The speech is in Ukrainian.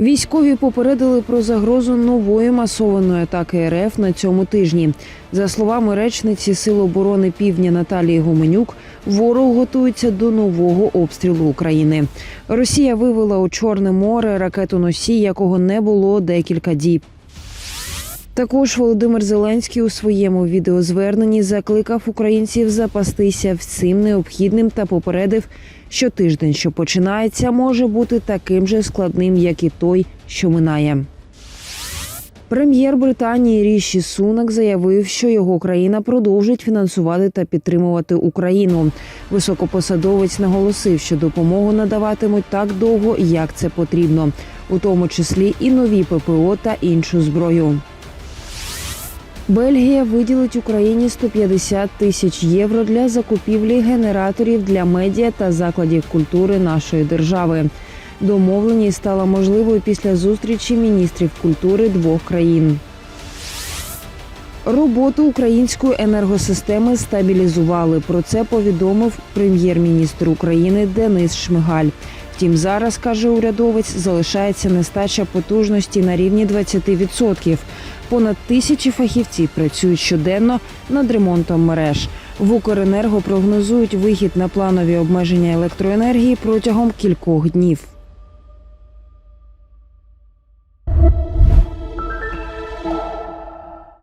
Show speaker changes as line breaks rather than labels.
Військові попередили про загрозу нової масованої атаки РФ на цьому тижні. За словами речниці Сил оборони Півдня Наталії Гуменюк, ворог готується до нового обстрілу України. Росія вивела у Чорне море ракету носій, якого не було декілька діб. Також Володимир Зеленський у своєму відеозверненні закликав українців запастися всім необхідним та попередив, що тиждень, що починається, може бути таким же складним, як і той, що минає. Прем'єр Британії Ріші Сунак заявив, що його країна продовжить фінансувати та підтримувати Україну. Високопосадовець наголосив, що допомогу надаватимуть так довго, як це потрібно, у тому числі і нові ППО та іншу зброю. Бельгія виділить Україні 150 тисяч євро для закупівлі генераторів для медіа та закладів культури нашої держави. Домовленість стала можливою після зустрічі міністрів культури двох країн. Роботу української енергосистеми стабілізували. Про це повідомив прем'єр-міністр України Денис Шмигаль. Втім, зараз каже урядовець, залишається нестача потужності на рівні 20%. Понад тисячі фахівців працюють щоденно над ремонтом мереж. В Укренерго прогнозують вихід на планові обмеження електроенергії протягом кількох днів.